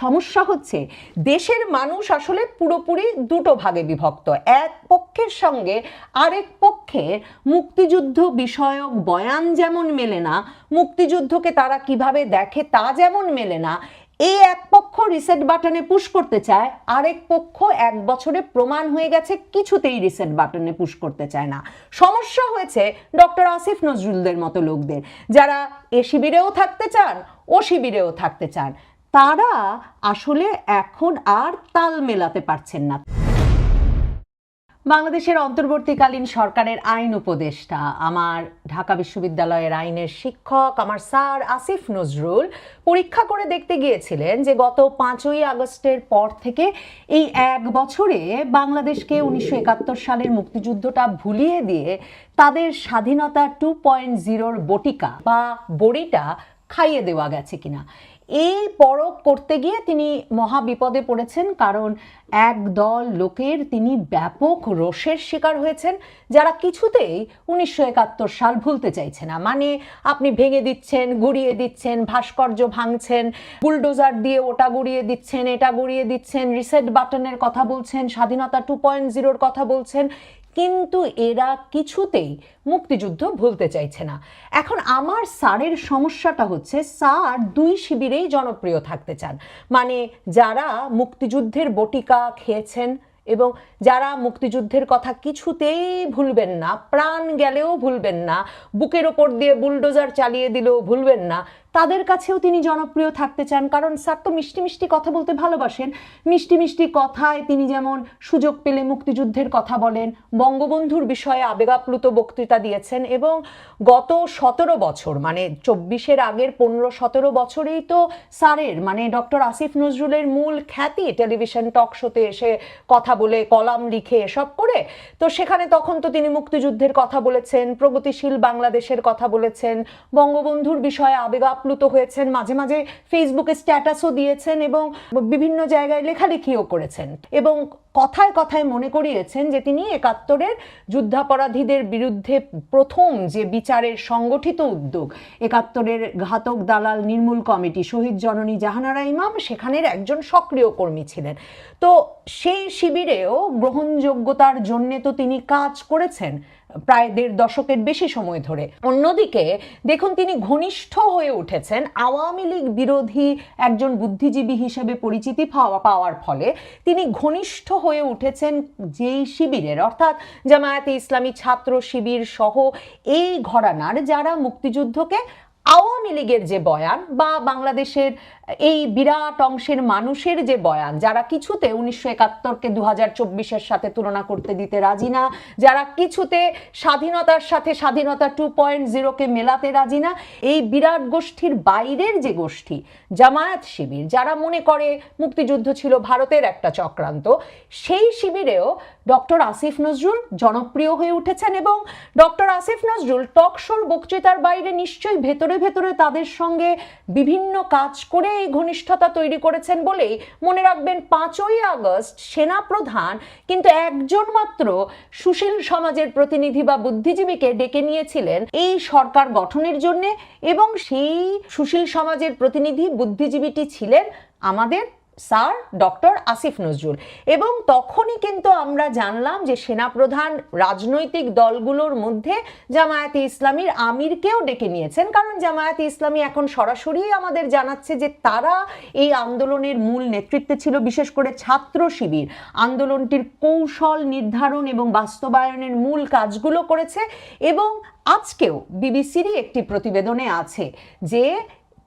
সমস্যা হচ্ছে, দেশের মানুষ আসলে পুরোপুরি দুটো ভাগে বিভক্ত। এক পক্ষের সঙ্গে আরেক পক্ষের মুক্তিযুদ্ধ বিষয়ক বয়ান যেমন মেলে না, মুক্তিযুদ্ধকে তারা কীভাবে দেখে তা যেমন মেলে না এই এক পক্ষ রিসেট বাটনে পুশ করতে চায়, আরেক পক্ষ এক বছরে প্রমাণ হয়ে গেছে কিছুতেই রিসেট বাটনে পুশ করতে চায় না। সমস্যা হয়েছে ডক্টর আসিফ নজরুলদের মতো লোকদের, যারা এ শিবিরেও থাকতে চান, ও শিবিরেও থাকতে চান। তারা আসলে এখন আর তাল মেলাতে পারছেন না। বাংলাদেশের অন্তর্বর্তীকালীন সরকারের আইন উপদেষ্টা, আমার ঢাকা বিশ্ববিদ্যালয়ের আইনের শিক্ষক, আমার স্যার আসিফ নজরুল পরীক্ষা করে দেখতে গিয়েছিলেন যে গত পাঁচই আগস্টের পর থেকে এই এক বছরে বাংলাদেশকে উনিশশো একাত্তর সালের মুক্তিযুদ্ধটা ভুলিয়ে দিয়ে তাদের স্বাধীনতা টু পয়েন্ট জিরোর বটিকা বা বড়িটা খাইয়ে দেওয়া গেছে কিনা। এই পরখ করতে গিয়ে তিনি মহা বিপদে পড়েছেন, কারণ এক দল লোকের তিনি ব্যাপক রোষের শিকার হয়েছেন, যারা কিছুতেই উনিশশো একাত্তর সাল ভুলতে চাইছে না। মানে আপনি ভেঙে দিচ্ছেন, গুড়িয়ে দিচ্ছেন, ভাস্কর্য ভাঙছেন, বুলডোজার দিয়ে ওটা গুড়িয়ে দিচ্ছেন, এটা গুড়িয়ে দিচ্ছেন, রিসেট বাটনের কথা বলছেন, স্বাধীনতা টু পয়েন্ট জিরোর কথা বলছেন কিন্তু এরা কিছুতেই মুক্তিযুদ্ধ ভুলতে চাইছে না। এখন আমার স্যারের সমস্যাটা হচ্ছে সার দুই শিবিরেই জনপ্রিয় থাকতে চান। মানে যারা মুক্তিযুদ্ধের বটিকা খেয়েছেন এবং যারা মুক্তিযুদ্ধের কথা কিছুতেই ভুলবেন না, প্রাণ গেলেও ভুলবেন না, বুকের ওপর দিয়ে বুলডোজার চালিয়ে দিলেও ভুলবেন না তাদের কাছেও তিনি জনপ্রিয় থাকতে চান, কারণ স্যার তো মিষ্টি মিষ্টি কথা বলতে ভালোবাসেন। মিষ্টি মিষ্টি কথায় তিনি যেমন সুযোগ পেলে মুক্তিযুদ্ধের কথা বলেন, বঙ্গবন্ধুর বিষয়ে আবেগাপ্লুত বক্তৃতা দিয়েছেন এবং গত সতেরো বছর মানে চব্বিশের আগের পনেরো সতেরো বছরেই তো স্যারের মানে ডক্টর আসিফ নজরুলের মূল খ্যাতি টেলিভিশন টক শোতে এসে কথা বলে, কলাম লিখে এসব করে, তো সেখানে তখন তো তিনি মুক্তিযুদ্ধের কথা বলেছেন, প্রগতিশীল বাংলাদেশের কথা বলেছেন, বঙ্গবন্ধুর বিষয়ে আবেগাপ্লুত হয়েছেন, মাঝে মাঝে ফেসবুকে স্ট্যাটাসও দিয়েছেন এবং বিভিন্ন জায়গায় লেখালেখিও করেছেন এবং কথায় কথায় মনে করিয়েছেন যে তিনি একাত্তরের যুদ্ধাপরাধীদের বিরুদ্ধে প্রথম যে বিচারের সংগঠিত উদ্যোগ, একাত্তরের ঘাতক দালাল নির্মূল কমিটি, শহীদ জননী জাহানারা ইমাম, সেখানের একজন সক্রিয় কর্মী ছিলেন। তো সেই শিবিরেও গ্রহণযোগ্যতার জন্যে তো তিনি কাজ করেছেন। প্রায় দেড় দশকের বেশি সময় ধরে। অন্যদিকে, দেখুন তিনি ঘনিষ্ঠ হয়ে উঠেছেন আওয়ামী লীগ বিরোধী একজন বুদ্ধিজীবী হিসেবে পরিচিতি পাওয়ার ফলে। তিনি ঘনিষ্ঠ হয়ে উঠেছেন যেই শিবিরের, অর্থাৎ জামায়াতে ইসলামী ছাত্র শিবির সহ এই ঘরানার যারা মুক্তিযুদ্ধকে আওয়ামী লীগের যে বয়ান বা বাংলাদেশের এই বিরাট অংশের মানুষের যে বয়ান, যারা কিছুতে উনিশশো একাত্তরকে দু হাজার চব্বিশের সাথে তুলনা করতে দিতে রাজি না, যারা কিছুতে স্বাধীনতার সাথে স্বাধীনতা টু পয়েন্ট জিরোকে মেলাতে রাজি না, এই বিরাট গোষ্ঠীর বাইরের যে গোষ্ঠী, জামায়াত শিবির, যারা মনে করে মুক্তিযুদ্ধ ছিল ভারতের একটা চক্রান্ত, সেই শিবিরেও ডক্টর আসিফ নজরুল জনপ্রিয় হয়ে উঠেছেন এবং ডক্টর আসিফ নজরুল টক শোর বক্তৃতার বাইরে নিশ্চয়ই ভেতরে ভেতরে তাদের সঙ্গে বিভিন্ন কাজ করে এই ঘনিষ্ঠতা তৈরি করেছেন বলেই মনে রাখবেন পাঁচই আগস্ট সেনা প্রধান কিন্তু একজন মাত্র সুশীল সমাজের প্রতিনিধি বা বুদ্ধিজীবীকে ডেকে নিয়েছিলেন এই সরকার গঠনের জন্য এবং সেই সুশীল সমাজের প্রতিনিধি বুদ্ধিজীবীটি ছিলেন আমাদের স্যার, ডক্টর আসিফ নজরুল। এবং তখনই কিন্তু আমরা জানলাম যে সেনাপ্রধান রাজনৈতিক দলগুলোর মধ্যে জামায়াতে ইসলামীর আমিরকেও ডেকে নিয়েছেন। কারণ জামায়াতে ইসলামী এখন সরাসরি আমাদের জানাচ্ছে যে তারা এই আন্দোলনের মূল নেতৃত্বে ছিল, বিশেষ করে ছাত্র শিবির। আন্দোলনটির কৌশল, নির্ধারণ এবং বাস্তবায়নের মূল কাজগুলো করেছে এবং আজকেও বিবিসিরই একটি প্রতিবেদনে আছে যে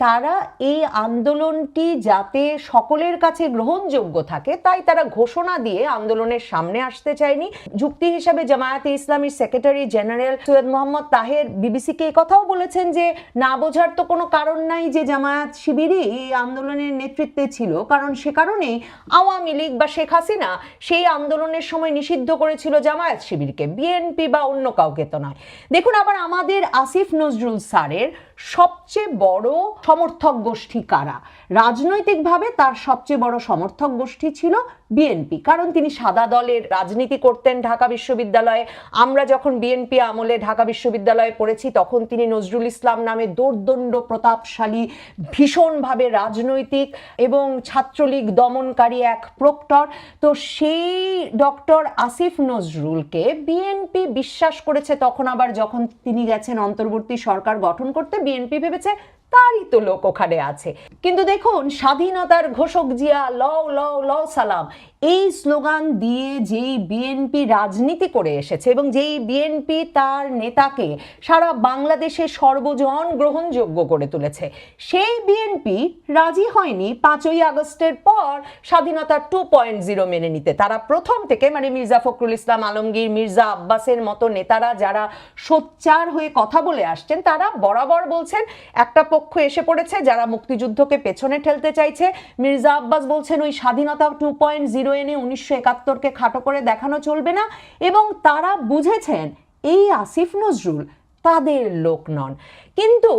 তারা এই আন্দোলনটি যাতে সকলের কাছে গ্রহণযোগ্য থাকে, তাই তারা ঘোষণা দিয়ে আন্দোলনের সামনে আসতে চায়নি। যুক্তি হিসাবে জামায়াতে ইসলামীর সেক্রেটারি জেনারেল সৈয়দ মোহাম্মদ তাহের বিবিসিকে কথাও বলেছেন যে, না বোঝার তো কোনো কারণ নাই যে জামায়াত শিবিরই এই আন্দোলনের নেতৃত্বে ছিল, কারণ সে কারণেই আওয়ামী লীগ বা শেখ হাসিনা সেই আন্দোলনের সময় নিষিদ্ধ করেছিল জামায়াত শিবিরকে, বিএনপি বা অন্য কাউকে তো নয়। দেখুন, আবার আমাদের আসিফ নজরুল স্যারের সবচেয়ে বড় সমর্থক গোষ্ঠী কারা? রাজনৈতিকভাবে তার সবচেয়ে বড় সমর্থক গোষ্ঠী ছিল বিএনপি কারণ তিনি সাদা দলের রাজনীতি করতেন ঢাকা বিশ্ববিদ্যালয়ে। আমরা যখন বিএনপি আমলে ঢাকা বিশ্ববিদ্যালয়ে পড়েছি, তখন তিনি নজরুল ইসলাম নামে দোর্দণ্ড, প্রতাপশালী, ভীষণভাবে রাজনৈতিক এবং ছাত্রলীগ দমনকারী এক প্রক্টর। তো সেই ডক্টর আসিফ নজরুলকে বিএনপি বিশ্বাস করেছে। তখন আবার যখন তিনি গেছেন অন্তর্বর্তী সরকার গঠন করতে বিএনপি ভেবেছে তারই তো লোক ওখানে আছে। কিন্তু দেখুন স্বাধীনতার ঘোষক জিয়া লও লও লও সালাম। এই স্লোগান দিয়ে যেই বিএনপি রাজনীতি করে এসেছে এবং যেই বিএনপি তার নেতাকে সারা বাংলাদেশে সর্বজন গ্রহণযোগ্য করে তুলেছে, সেই বিএনপি রাজি হয়নি পাঁচই আগস্টের পর স্বাধীনতা টু পয়েন্ট জিরো মেনে নিতে। তারা প্রথম থেকে মানে মির্জা ফখরুল ইসলাম আলমগীর, মির্জা আব্বাসের মতো নেতারা যারা সোচ্চার হয়ে কথা বলে আসছেন, তারা বরাবর বলছেন, একটা পক্ষ এসে পড়েছে যারা মুক্তিযুদ্ধকে পেছনে ঠেলতে চাইছে। মির্জা আব্বাস বলছেন, ওই স্বাধীনতা টু পয়েন্ট জিরো এনে উনিশশো একাত্তরকে খাটো করে দেখানো চলবে না এবং তারা বুঝেছেন এই আসিফ নজরুল তাদের লোক নন। কিন্তু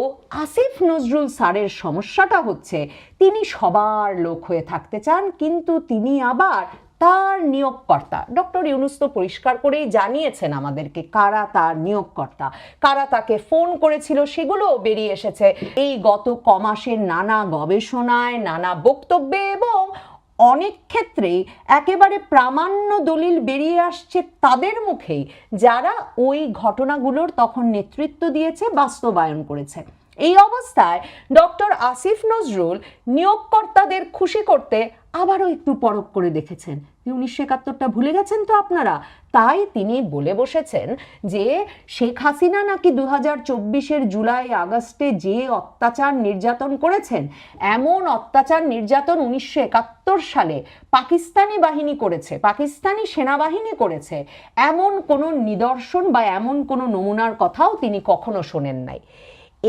আসিফ নজরুল স্যারের সমস্যাটা হচ্ছে তিনি সবার লোক হয়ে থাকতে চান, কিন্তু তিনি আবার তার নিয়োগকর্তা। ডক্টর ইউনুস তো পরিষ্কার করেই জানিয়েছেন আমাদেরকে কারা তার নিয়োগকর্তা, কারা তাকে ফোন করেছিল, সেগুলোও বেরিয়ে এসেছে। এই গত কমাসের নানা গবেষণায়, নানা বক্তব্যে এবং অনেক ক্ষেত্রেই একেবারে প্রামাণ্য দলিল বেরিয়ে আসছে তাদের মুখেই, যারা ওই ঘটনাগুলোর তখন নেতৃত্ব দিয়েছে, বাস্তবায়ন করেছে। এই অবস্থায় ডক্টর আসিফ নজরুল নিয়োগকর্তাদের খুশি করতে আবারও একটু পরখ করে দেখেছেন। উনিশশো একাত্তরটা ভুলে গেছেন তো আপনারা? তাই তিনি বলে বসেছেন যে শেখ হাসিনা নাকি দু হাজার চব্বিশের জুলাই, আগস্টে যে অত্যাচার নির্যাতন করেছেন, এমন অত্যাচার নির্যাতন উনিশশো একাত্তর সালে পাকিস্তানি বাহিনী করেছে, পাকিস্তানি সেনাবাহিনী করেছে, এমন কোনো নিদর্শন বা এমন কোনো নমুনার কথাও তিনি কখনো শোনেন নাই।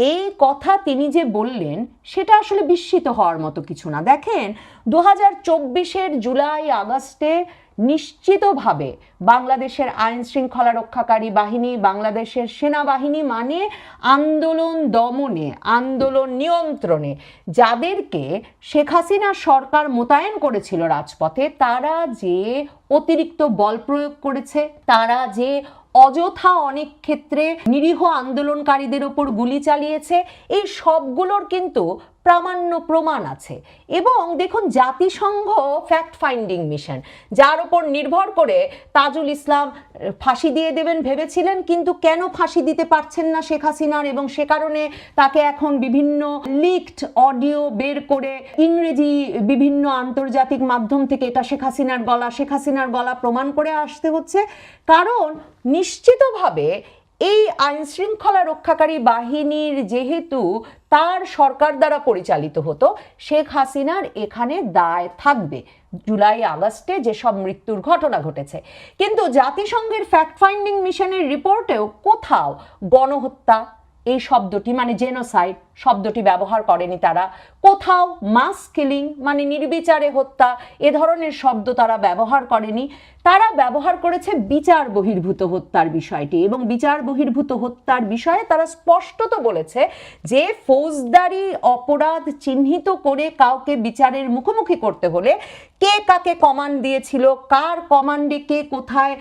এই কথা তিনি যে বললেন, সেটা আসলে বিস্মিত হওয়ার মতো কিছু না। দেখেন দু হাজার চব্বিশের জুলাই, আগস্টে নিশ্চিতভাবে বাংলাদেশের আইন শৃঙ্খলা রক্ষাকারী বাহিনী, বাংলাদেশের সেনাবাহিনী মানে আন্দোলন দমনে, আন্দোলন নিয়ন্ত্রণে, যাদেরকে শেখ হাসিনা সরকার মোতায়েন করেছিল রাজপথে, তারা যে অতিরিক্ত বল প্রয়োগ করেছে, তারা যে অযথা অনেক ক্ষেত্রে নিরীহ আন্দোলনকারীদের ওপর গুলি চালিয়েছে। এই সবগুলোর কিন্তু প্রামাণ্য প্রমাণ আছে। এবং দেখুন, জাতিসংঘ ফ্যাক্ট ফাইন্ডিং মিশন যার ওপর নির্ভর করে তাজুল ইসলাম ফাঁসি দিয়ে দেবেন ভেবেছিলেন, কিন্তু কেন ফাঁসি দিতে পারছেন না শেখ হাসিনার? এবং সে কারণে তাকে এখন বিভিন্ন লিকড অডিও বের করে ইংরেজি বিভিন্ন আন্তর্জাতিক মাধ্যম থেকে এটা শেখ হাসিনার গলা, শেখ হাসিনার গলা প্রমাণ করে আসতে হচ্ছে। কারণ নিশ্চিতভাবে এই আইন শৃঙ্খলা রক্ষাকারী বাহিনীর যেহেতু তার সরকার দ্বারা পরিচালিত হতো, শেখ হাসিনার এখানে দায় থাকবে। জুলাই আগস্টে যেসব মৃত্যুর ঘটনা ঘটেছে। কিন্তু জাতিসংঘের ফ্যাক্ট ফাইন্ডিং মিশনের রিপোর্টেও কোথাও গণহত্যা, এই শব্দটি মানে জেনোসাইড শব্দটি ব্যবহার করেনি তারা। কোথাও মাস কিলিং মানে নির্বিচারে হত্যা, এ ধরনের শব্দ তারা ব্যবহার করেনি। তারা ব্যবহার করেছে বিচার বহির্ভূত হত্যার বিষয়টি এবং বিচার বহির্ভূত হত্যার বিষয়ে তারা স্পষ্টত বলেছে যে ফৌজদারি অপরাধ চিহ্নিত করে কাউকে বিচারের মুখোমুখি করতে হলে কে কাকে কমান্ড দিয়েছিল, কার কমান্ডে কে কোথায়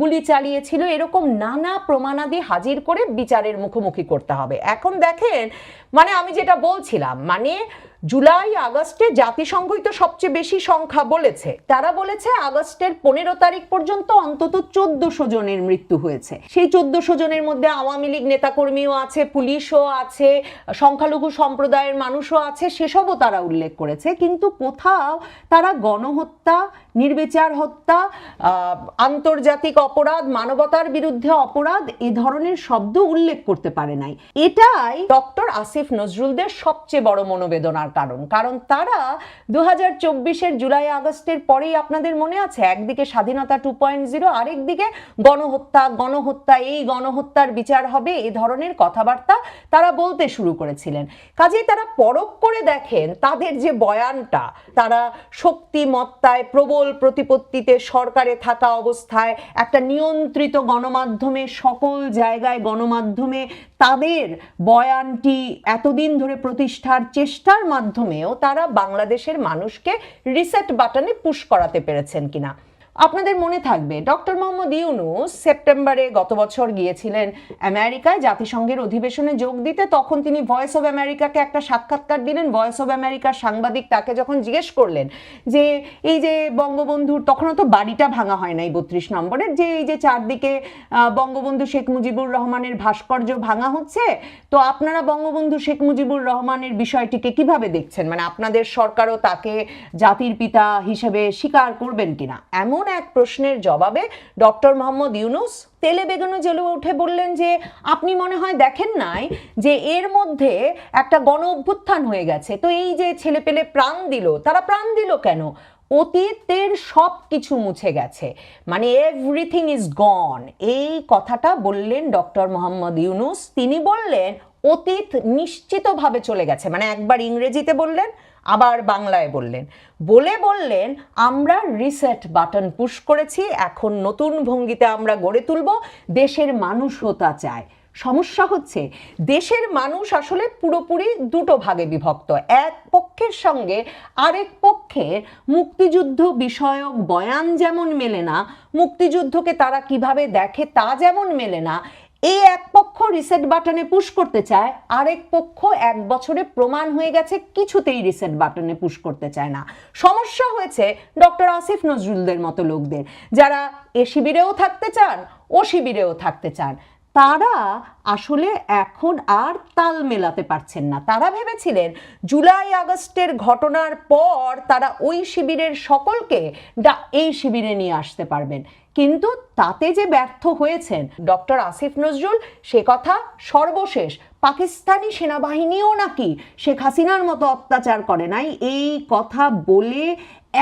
গুলি চালিয়েছিল, এরকম নানা প্রমাণাদি হাজির করে বিচারের মুখোমুখি করতে হবে। এখন দেখেন মানে আমি যেটা বলছিলাম মানে জুলাই, আগস্টে জাতিসংঘই তো সবচেয়ে বেশি সংখ্যা বলেছে। তারা বলেছে আগস্টের পনেরো তারিখ পর্যন্ত অন্তত চোদ্দশো জনের মৃত্যু হয়েছে। সেই চোদ্দশো জনের মধ্যে আওয়ামী লীগ নেতাকর্মীও আছে, পুলিশও আছে, সংখ্যালঘু সম্প্রদায়ের মানুষও আছে, সেসবও তারা উল্লেখ করেছে। কিন্তু কোথাও তারা গণহত্যা, নির্বিচার হত্যা আন্তর্জাতিক অপরাধ, মানবতার বিরুদ্ধে অপরাধ, এ ধরনের শব্দ উল্লেখ করতে পারে নাই। এটাই ডক্টর আসিফ নজরুলদের সবচেয়ে বড় মনোবেদনার কারণ। কারণ তারা দু হাজার চব্বিশের জুলাই আগস্টের পরেই আপনাদের মনে আছে, একদিকে স্বাধীনতা টু পয়েন্ট জিরো, আরেকদিকে গণহত্যা গণহত্যা, এই গণহত্যার বিচার হবে এ ধরনের কথাবার্তা তারা বলতে শুরু করেছিলেন। কাজেই তারা পরখ করে দেখেন তাদের যে বয়ানটা, তারা শক্তিমত্তায়, প্রবল প্রতিপত্তিতে সরকারে থাকা অবস্থায় একটা নিয়ন্ত্রিত গণমাধ্যমে, সকল জায়গায় গণমাধ্যমে তাদের বয়ানটি এতদিন ধরে প্রতিষ্ঠার চেষ্টার মাধ্যমেও তারা বাংলাদেশের মানুষকে রিসেট বাটনে পুশ করাতে পেরেছেন কিনা। আপনাদের মনে থাকবে, ডক্টর মোহাম্মদ ইউনুস সেপ্টেম্বরে গত বছর গিয়েছিলেন আমেরিকায়, জাতিসংঘের অধিবেশনে যোগ দিতে। তখন তিনি ভয়েস অফ আমেরিকাকে একটা সাক্ষাৎকার দিলেন। ভয়েস অফ আমেরিকার সাংবাদিক তাকে যখন জিজ্ঞেস করলেন যে, এই যে বঙ্গবন্ধুর, তখনও তো বাড়িটা ভাঙা হয় নাই বত্রিশ নম্বরের, যে এই যে চারদিকে বঙ্গবন্ধু শেখ মুজিবুর রহমানের ভাস্কর্য ভাঙা হচ্ছে, তো আপনারা বঙ্গবন্ধু শেখ মুজিবুর রহমানের বিষয়টিকে কীভাবে দেখছেন? মানে আপনাদের সরকারও তাকে জাতির পিতা হিসেবে স্বীকার করবেন কিনা? এমন এক প্রশ্নের জবাবে ডক্টর মোহাম্মদ ইউনুস তেলে বেগুনে জেলে উঠে বললেন যে, আপনি মনে হয় দেখেন নাই যে এর মধ্যে একটা গণ অভ্যুত্থান হয়ে গেছে। তো এই যে ছেলে পেলে প্রাণ দিল, তারা প্রাণ দিল কেন? অতীতের সব কিছু মুছে গেছে। মানে এভরিথিং ইজ গন এই কথাটা বললেন ডক্টর মোহাম্মদ ইউনুস। তিনি বললেন, অতীত নিশ্চিতভাবে চলে গেছে। মানে একবার ইংরেজিতে বললেন, আবার বাংলায় বললেন। বলে বললেন, আমরা রিসেট বাটন পুশ করেছি, এখন নতুন ভঙ্গিতে আমরা গড়ে তুলব, দেশের মানুষ হতা চায়। সমস্যা হচ্ছে, দেশের মানুষ আসলে পুরোপুরি দুটো ভাগে বিভক্ত। এক পক্ষের সঙ্গে আরেক পক্ষের মুক্তিযুদ্ধ বিষয়ক বয়ান যেমন মেলে না, মুক্তিযুদ্ধকে তারা কীভাবে দেখে তা যেমন মেলে না এই এক পক্ষ রিসেট বাটনে পুশ করতে চায়, আরেক পক্ষ এক বছরে প্রমাণ হয়ে গেছে কিছুতেই রিসেট বাটনে পুশ করতে চায় না। সমস্যা হয়েছে ডক্টর আসিফ নজরুলদের মতো লোকদের, যারা এ শিবিরেও থাকতে চান, ও শিবিরেও থাকতে চান। তারা আসলে এখন আর তাল মেলাতে পারছেন না। তারা ভেবেছিলেন জুলাই আগস্টের ঘটনার পর তারা ওই শিবিরের সকলকে এই শিবিরে নিয়ে আসতে পারবেন। কিন্তু তাতে যে ব্যর্থ হয়েছেন ডক্টর আসিফ নজরুল, সে কথা সর্বশেষ পাকিস্তানি সেনাবাহিনীও নাকি শেখ হাসিনার মতো অত্যাচার করে নাই। এই কথা বলে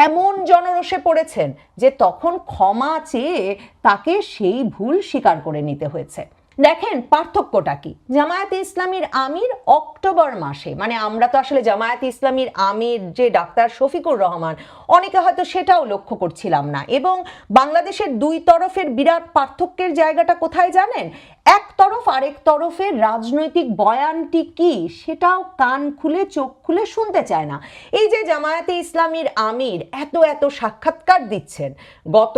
এমন জনরোষে পড়েছেন যে তখন ক্ষমা চেয়ে তাকে সেই ভুল স্বীকার করে নিতে হয়েছে। দেখেন পার্থক্যটা কি? জামায়াতে ইসলামীর আমির অক্টোবর মাসে মানে আমরা তো আসলে জামায়াতে ইসলামীর আমির যে ডাক্তার শফিকুর রহমান, অনেকে হয়তো সেটাও লক্ষ্য করছিলাম না। এবং বাংলাদেশের দুই তরফের বিরাট পার্থক্যের জায়গাটা কোথায় জানেন? এক তরফ আরেক তরফের রাজনৈতিক বয়ানটি কি সেটাও কান খুলে, চোখ খুলে শুনতে চায় না। এই যে জামায়াতে ইসলামীর আমির এত এত সাক্ষাৎকার দিচ্ছেন গত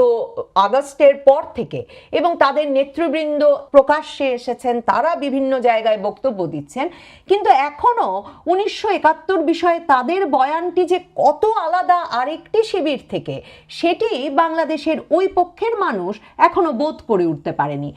আগস্টের পর থেকে এবং তাদের নেতৃবৃন্দ প্রকাশ্যে এসেছেন, তারা বিভিন্ন জায়গায় বক্তব্য দিচ্ছেন, কিন্তু এখনও উনিশশো একাত্তর বিষয়ে তাদের বয়ানটি যে কত আলাদা আরেকটি শিবির থেকে, সেটি বাংলাদেশের ওই পক্ষের মানুষ এখনও বোধ করে উঠতে পারেনি।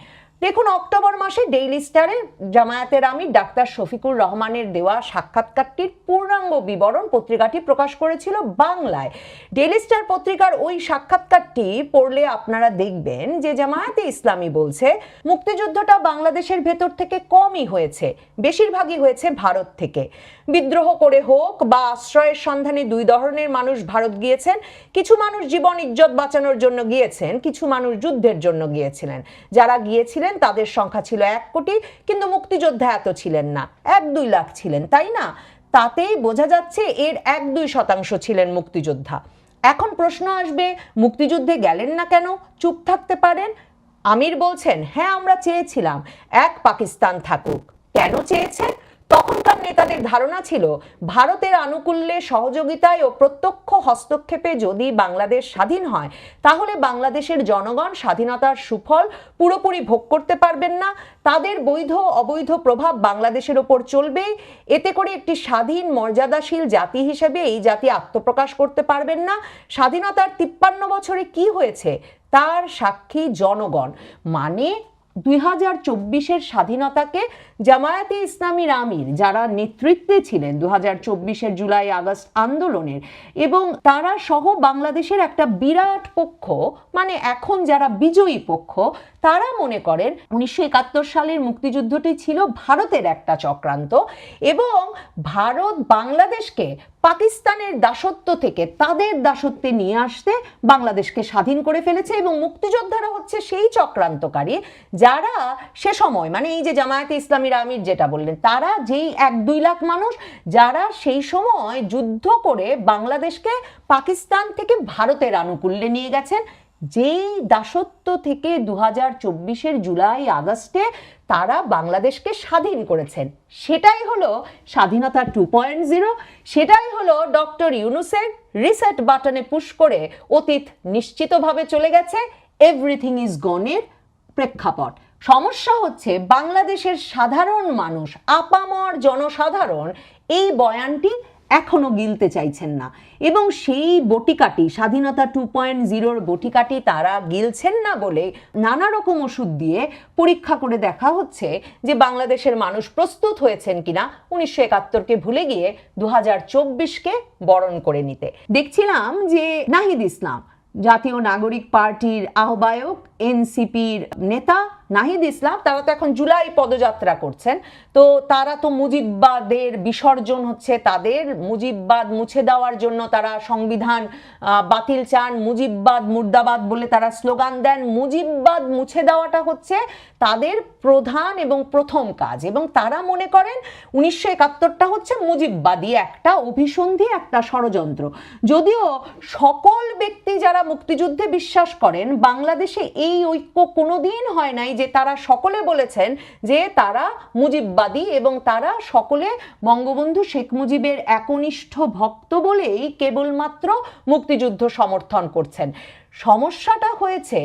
দেখুন, অক্টোবর মাসে ডেইলি স্টারে জামায়াতের আমির ডাক্তার শফিকুর রহমানের দেওয়া সাক্ষাৎকারটির পূর্ণাঙ্গ বিবরণ পত্রিকাটি প্রকাশ করেছিল বাংলায়। ডেইলি স্টার পত্রিকার ওই সাক্ষাৎকারটি পড়লে আপনারা দেখবেন যে জামায়াতে ইসলামী বলছে, মুক্তিযুদ্ধটা বাংলাদেশের ভেতর থেকে কমই হয়েছে, বেশিরভাগই হয়েছে ভারত থেকে। বিদ্রোহ করে হোক বা আশ্রয়ের সন্ধানে দুই ধরনের মানুষ ভারত গিয়েছেন, কিছু মানুষ জীবন ইজ্জত বাঁচানোর জন্য গিয়েছেন, কিছু মানুষ যুদ্ধের জন্য গিয়েছিলেন। যারা গিয়েছিলেন তাদের সংখ্যা ছিল এক কোটি, কিন্তু মুক্তিযোদ্ধা এত ছিলেন না। এক, দুই লাখ ছিলেন, তাই না? তাতেই বোঝা যাচ্ছে এর এক, দুই শতাংশ ছিলেন মুক্তিযোদ্ধা। এখন প্রশ্ন আসবে, মুক্তিযুদ্ধে গেলেন না কেন? চুপ থাকতে পারেন? আমির বলছেন হ্যাঁ আমরা চেয়েছিলাম। এক পাকিস্তান থাকুক। কেন চেয়েছেন? তখনকার নেতাদের ধারণা ছিল, ভারতের আনুকূল্যে সহযোগিতায় ও প্রত্যক্ষ হস্তক্ষেপে যদি বাংলাদেশ স্বাধীন হয়, তাহলে বাংলাদেশের জনগণ স্বাধীনতার সুফল পুরোপুরি ভোগ করতে পারবেন না। তাদের বৈধ অবৈধ প্রভাব বাংলাদেশের ওপর চলবেই। এতে করে একটি স্বাধীন, মর্যাদাশীল জাতি হিসেবে এই জাতি আত্মপ্রকাশ করতে পারবেন না। স্বাধীনতার তিপ্পান্ন বছরে কি হয়েছে, তার সাক্ষী জনগণ। মানে দুই হাজার চব্বিশের স্বাধীনতাকে জামায়াতে ইসলামীর আমির যারা নেতৃত্বে ছিলেন দু হাজার চব্বিশের জুলাই আগস্ট আন্দোলনের এবং তারা সহ বাংলাদেশের একটা বিরাট পক্ষ মানে এখন যারা বিজয়ী পক্ষ, তারা মনে করেন উনিশশো একাত্তর সালের মুক্তিযুদ্ধটি ছিল ভারতের একটা চক্রান্ত এবং ভারত বাংলাদেশকে পাকিস্তানের দাসত্ব থেকে তাদের দাসত্বে নিয়ে আসতে বাংলাদেশকে স্বাধীন করে ফেলেছে এবং মুক্তিযোদ্ধারা হচ্ছে সেই চক্রান্তকারী যারা সে সময় মানে এই যে জামায়াতে ইসলামীর আমির যেটা বললেন, তারা যেই এক দুই লাখ মানুষ যারা সেই সময় যুদ্ধ করে বাংলাদেশকে পাকিস্তান থেকে ভারতের আনুকূল্যে নিয়ে গেছেন, যেই দাসত্ব থেকে দু হাজার জুলাই আগস্টে তারা বাংলাদেশকে স্বাধীন করেছেন। সেটাই হলো স্বাধীনতা টু পয়েন্ট জিরো, সেটাই হলো ডক্টর ইউনুসের রিসেট বাটনে পুশ করে অতীত নিশ্চিতভাবে চলে গেছে, এভরিথিং ইজ গনের প্রেক্ষাপট। সমস্যা হচ্ছে বাংলাদেশের সাধারণ মানুষ, আপামর জনসাধারণ এই বয়ানটি এখনও গিলতে চাইছেন না। এবং সেই বটিকাটি, স্বাধীনতা টু পয়েন্ট জিরোর বটিকাটি তারা গিলছেন না বলে নানা রকম ওষুধ দিয়ে পরীক্ষা করে দেখা হচ্ছে যে বাংলাদেশের মানুষ প্রস্তুত হয়েছেন কিনা উনিশশো একাত্তরকে ভুলে গিয়ে দু হাজার চব্বিশকে বরণ করে নিতে। দেখছিলাম যে নাহিদ ইসলাম, জাতীয় নাগরিক পার্টির আহ্বায়ক এনসিপির নেতা নাহিদ ইসলাম, তারা তো এখন জুলাই পদযাত্রা করছেন। তো তারা তো মুজিববাদের বিসর্জন হচ্ছে তাদের। মুজিববাদ মুছে দেওয়ার জন্য তারা সংবিধান বাতিল চান। মুজিববাদ মুর্দাবাদ বলে তারা স্লোগান দেন। মুজিববাদ মুছে দেওয়াটা হচ্ছে তাদের প্রধান এবং প্রথম কাজ। এবং তারা মনে করেন উনিশশো একাত্তরটা হচ্ছে মুজিববাদী একটা অভিসন্ধি, একটা ষড়যন্ত্র। যদিও সকল ব্যক্তি যারা মুক্তিযুদ্ধে বিশ্বাস করেন, বাংলাদেশে এই ঐক্য কোনোদিন হয় নাই যে তারা সকলে বলেছেন যে তারা মুজিববাদী এবং তারা সকলে বঙ্গবন্ধু শেখ মুজিবের একনিষ্ঠ ভক্ত বলেই কেবলমাত্র মুক্তিযুদ্ধ সমর্থন করছেন। সমস্যাটা হয়েছে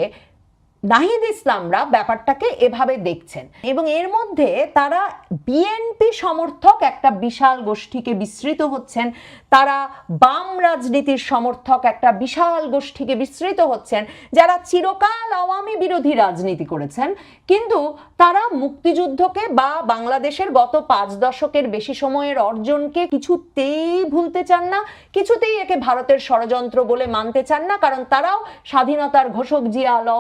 নাহিদ ইসলামরা ব্যাপারটাকে এভাবে দেখছেন এবং এর মধ্যে তারা বিএনপি সমর্থক একটা বিশাল গোষ্ঠীকে বিস্তৃত হচ্ছেন, তারা বাম রাজনীতির সমর্থক একটা বিশাল গোষ্ঠীকে বিস্তৃত হচ্ছেন, যারা চিরকাল আওয়ামী বিরোধী রাজনীতি করেছেন, কিন্তু তারা মুক্তিযুদ্ধকে বা বাংলাদেশের গত পাঁচ দশকের বেশি সময়ের অর্জনকে কিছুতেই ভুলতে চান না, কিছুতেই একে ভারতের ষড়যন্ত্র বলে মানতে চান না, কারণ তারাও স্বাধীনতার ঘোষক জিয়া, ল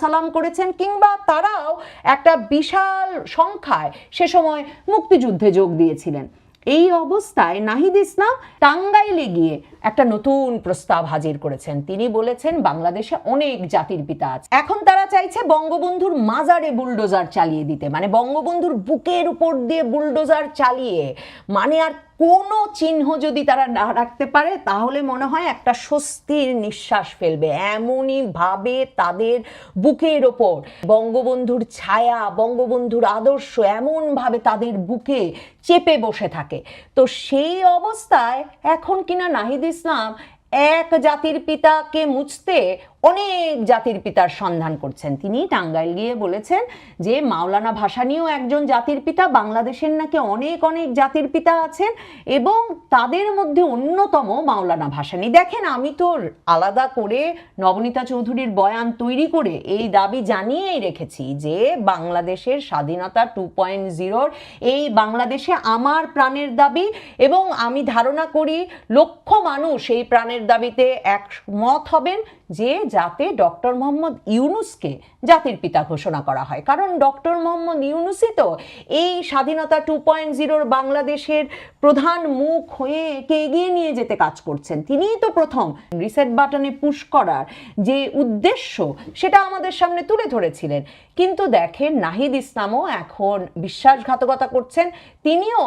সালাম করেছেন কিংবা তারাও একটা বিশাল সংখ্যায় সে সময় মুক্তিযুদ্ধে যোগ দিয়েছিলেন। এই অবস্থায় নাহিদ ইসলাম টাঙ্গাইলে গিয়ে একটা নতুন প্রস্তাব হাজির করেছেন। তিনি বলেছেন, বাংলাদেশে অনেক জাতির পিতা আছে। এখন তারা চাইছে বঙ্গবন্ধুর মাজারে বুলডোজার চালিয়ে দিতে। মানে বঙ্গবন্ধুর বুকের উপর দিয়ে বুলডোজার চালিয়ে। মানে আর কোনো চিহ্ন যদি তারা না রাখতে পারে, তাহলে মনে হয় একটা স্বস্তির নিঃশ্বাস ফেলবে। এমনই ভাবে তাদের বুকের ওপর। বঙ্গবন্ধুর ছায়া, বঙ্গবন্ধুর আদর্শ এমনভাবে তাদের বুকে চেপে বসে থাকে। তো সেই অবস্থায় এখন কিনা নাহিদ ইসলাম এক জাতির পিতাকে মুছতে অনেক জাতির পিতার সন্ধান করছেন। তিনি টাঙ্গাইল গিয়ে বলেছেন যে, মাওলানা ভাসানীও একজন জাতির পিতা, বাংলাদেশের নাকি অনেক অনেক জাতির পিতা আছেন এবং তাদের মধ্যে অন্যতম মাওলানা ভাসানী। দেখেন, আমি তো আলাদা করে নবনীতা চৌধুরীর বয়ান তৈরি করে এই দাবি জানিয়েই রেখেছি যে, বাংলাদেশের স্বাধীনতা টু পয়েন্ট জিরোর এই বাংলাদেশে আমার প্রাণের দাবি এবং আমি ধারণা করি লক্ষ মানুষ এই প্রাণের দাবিতে একমত হবেন যে যাতে ডক্টর মোহাম্মদ ইউনুসকে জাতির পিতা ঘোষণা করা হয়। কারণ ডক্টর মোহাম্মদ ইউনুসই তো এই স্বাধীনতা টু পয়েন্ট জিরোর বাংলাদেশের প্রধান মুখ হয়ে একে এগিয়ে নিয়ে যেতে কাজ করছেন। তিনিই তো প্রথম রিসেট বাটনে পুশ করার যে উদ্দেশ্য, সেটা আমাদের সামনে তুলে ধরেছিলেন। কিন্তু দেখেন নাহিদ ইসলামও এখন বিশ্বাসঘাতকতা করছেন। তিনিও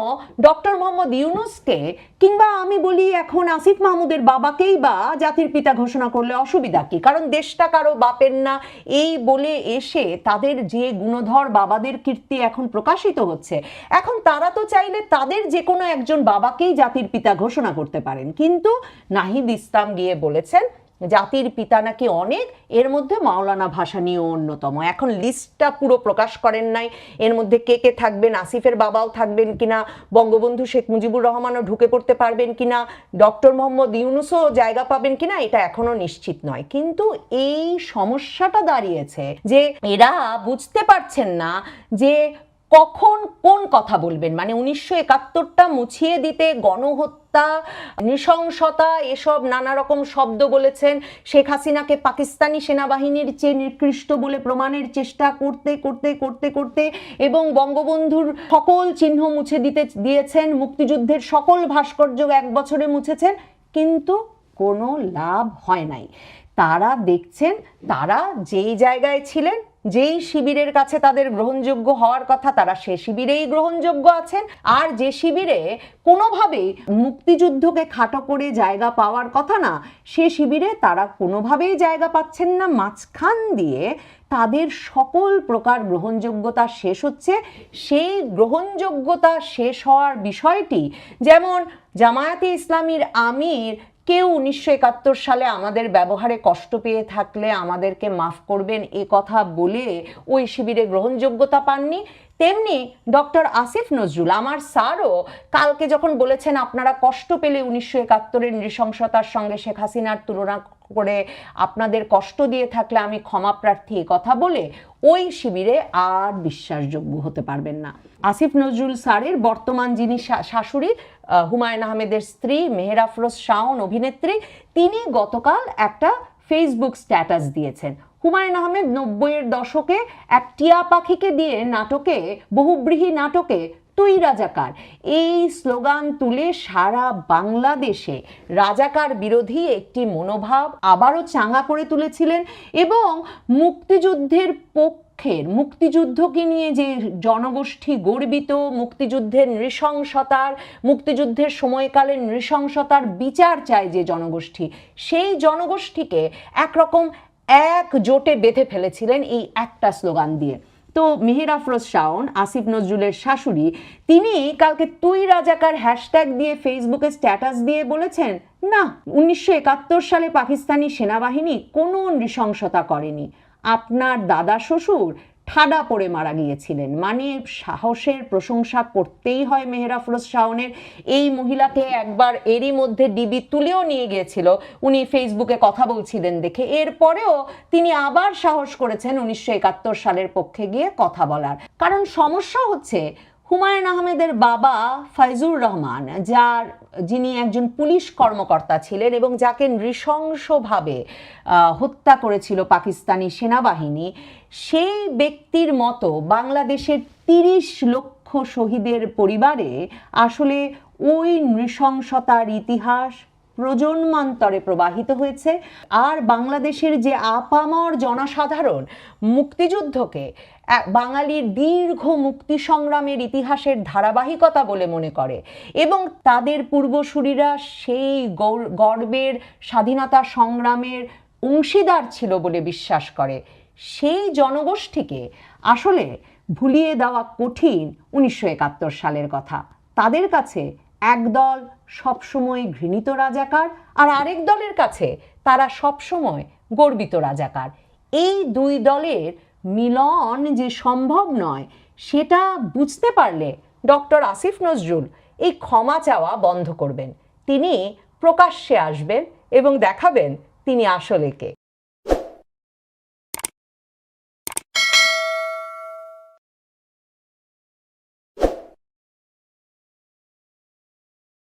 ডক্টর মোহাম্মদ ইউনুসকে কিংবা আমি বলি এখন আসিফ মাহমুদের বাবাকেই বা জাতির পিতা ঘোষণা করলে অসুবিধা কি? কারণ দেশটা কারও বাপের না। এই বলে এসে তাদের যে গুণধর বাবাদের কীর্তি এখন প্রকাশিত হচ্ছে। এখন তারা তো চাইলে তাদের যে কোনো একজন বাবাকেই জাতির পিতা ঘোষণা করতে পারেন। কিন্তু নাহিদ ইসলাম গিয়ে বলেছেন জাতির পিতা নাকি অনেক, এর মধ্যে মাওলানা ভাষা ভাসানীও অন্যতম। এখন লিস্টটা পুরো প্রকাশ করেন নাই। এর মধ্যে কে কে থাকবেন, আসিফের বাবাও থাকবেন কিনা, বঙ্গবন্ধু শেখ মুজিবুর রহমানও ঢুকে পড়তে পারবেন কিনা, ডক্টর মোহাম্মদ ইউনুসও জায়গা পাবেন কিনা, এটা এখনও নিশ্চিত নয়। কিন্তু এই সমস্যাটা দাঁড়িয়েছে যে এরা বুঝতে পারছেন না যে কখন কোন কথা বলবেন? মানে উনিশশো একাত্তরটা মুছিয়ে দিতে, গণহত্যা, নৃশংসতা, এসব নানা রকম শব্দ বলেছেন। শেখ হাসিনাকে পাকিস্তানি সেনাবাহিনীর চেয়ে নিকৃষ্ট বলে প্রমাণের চেষ্টা করতে করতে করতে করতে এবং বঙ্গবন্ধুর সকল চিহ্ন মুছে দিতে দিয়েছেন। মুক্তিযুদ্ধের সকল ভাস্কর্য এক বছরে মুছেছেন। কিন্তু কোনো লাভ হয় নাই। তারা দেখছেন, তারা যেই জায়গায় ছিলেন যেই শিবিরের কাছে তাদের গ্রহণযোগ্য হওয়ার কথা তারা সে শিবিরেই গ্রহণযোগ্য আছেন। আর যে শিবিরে কোনোভাবেই মুক্তিযুদ্ধকে খাটো করে জায়গা পাওয়ার কথা না, সে শিবিরে তারা কোনোভাবেই জায়গা পাচ্ছেন না। মাঝখান দিয়ে তাদের সকল প্রকার গ্রহণযোগ্যতা শেষ হচ্ছে। সেই গ্রহণযোগ্যতা শেষ হওয়ার বিষয়টি যেমন জামায়াতে ইসলামীর আমির কেউ উনিশশো একাত্তর সালে আমাদের ব্যবহারে কষ্ট পেয়ে থাকলে আমাদেরকে মাফ করবেন, এ কথা বলে ওই শিবিরে গ্রহণযোগ্যতা পাননি। তেমনি ডক্টর আসিফ নজরুল, আমার স্যারও কালকে যখন বলেছেন আপনারা কষ্ট পেলে উনিশশো একাত্তরের নৃশংসতার সঙ্গে শেখ হাসিনার তুলনা করে আপনাদের কষ্ট দিয়ে থাকলে আমি ক্ষমা প্রার্থী, এ কথা বলে ওই শিবিরে আর বিশ্বাসযোগ্য হতে পারবেন না। আসিফ নজরুল স্যারের বর্তমান যিনি শাশুড়ি হুমায়ুন আহমেদের স্ত্রী মেহের আফরোজ শাওন অভিনেত্রী, তিনি গতকাল একটা ফেসবুক স্ট্যাটাস দিয়েছেন। হুমায়ুন আহমেদ নব্বইয়ের দশকে এক টিয়া পাখিকে দিয়ে নাটকে, বহুব্রীহী নাটকে তুই রাজাকার এই স্লোগান তুলে সারা বাংলাদেশে রাজাকার বিরোধী একটি মনোভাব আবারও চাঙ্গা করে তুলেছিলেন এবং মুক্তিযুদ্ধের পক্ষের মুক্তিযুদ্ধকে নিয়ে যে জনগোষ্ঠী গর্বিত, মুক্তিযুদ্ধের নৃশংসতার, মুক্তিযুদ্ধের সময়কালের নৃশংসতার বিচার চায় যে জনগোষ্ঠী, সেই জনগোষ্ঠীকে একরকম এক জোটে বেঁধে ফেলেছিলেন এই একটা স্লোগান দিয়ে। তো মিহির আফরোজ শাওন, আসিফ নজরুলের শাশুড়ি তিনি কালকে তুই রাজাকার হ্যাশট্যাগ দিয়ে ফেসবুকে স্ট্যাটাস দিয়ে বলেছেন, না, উনিশশো একাত্তর সালে পাকিস্তানি সেনাবাহিনী কোনো নৃশংসতা করেনি। আপনার দাদা শ্বশুর ঠাডা পড়ে মারা গিয়েছিলেন। মানে সাহসের প্রশংসা করতেই হয় মেহরা ফরোজ শাওনের। এই মহিলাকে একবার এরই মধ্যে ডিবি তুলেও নিয়ে গিয়েছিল। উনি ফেসবুকে কথা বলছিলেন দেখে। এরপরেও তিনি আবার সাহস করেছেন উনিশশো একাত্তর সালের পক্ষে গিয়ে কথা বলার। কারণ সমস্যা হচ্ছে হুমায়ুন আহমেদের বাবা ফাইজুর রহমান, যার, যিনি একজন পুলিশ কর্মকর্তা ছিলেন এবং যাকে নৃশংসভাবে হত্যা করেছিল পাকিস্তানি সেনাবাহিনী, সেই ব্যক্তির মতো বাংলাদেশের তিরিশ লক্ষ শহীদের পরিবারে আসলে ওই নৃশংসতার ইতিহাস প্রজন্মান্তরে প্রবাহিত হয়েছে। আর বাংলাদেশের যে আপামর জনসাধারণ মুক্তিযুদ্ধকে বাঙালির দীর্ঘ মুক্তি সংগ্রামের ইতিহাসের ধারাবাহিকতা বলে মনে করে। এবং তাদের পূর্বসূরীরা সেই গৌর- গর্বের স্বাধীনতা সংগ্রামের অংশীদার ছিল বলে বিশ্বাস করে। সেই জনগোষ্ঠীকে আসলে ভুলিয়ে দেওয়া কঠিন উনিশশো একাত্তর সালের কথা। তাদের কাছে একদল সবসময় ঘৃণিত রাজাকার আর আরেক দলের কাছে তারা সবসময় গর্বিত রাজাকার। এই দুই দলের মিলন যে সম্ভব নয়, সেটা বুঝতে পারলে ডক্টর আসিফ নজরুল এই ক্ষমা চাওয়া বন্ধ করবেন। তিনি প্রকাশ্যে আসবেন এবং দেখাবেন তিনি আসলে কে।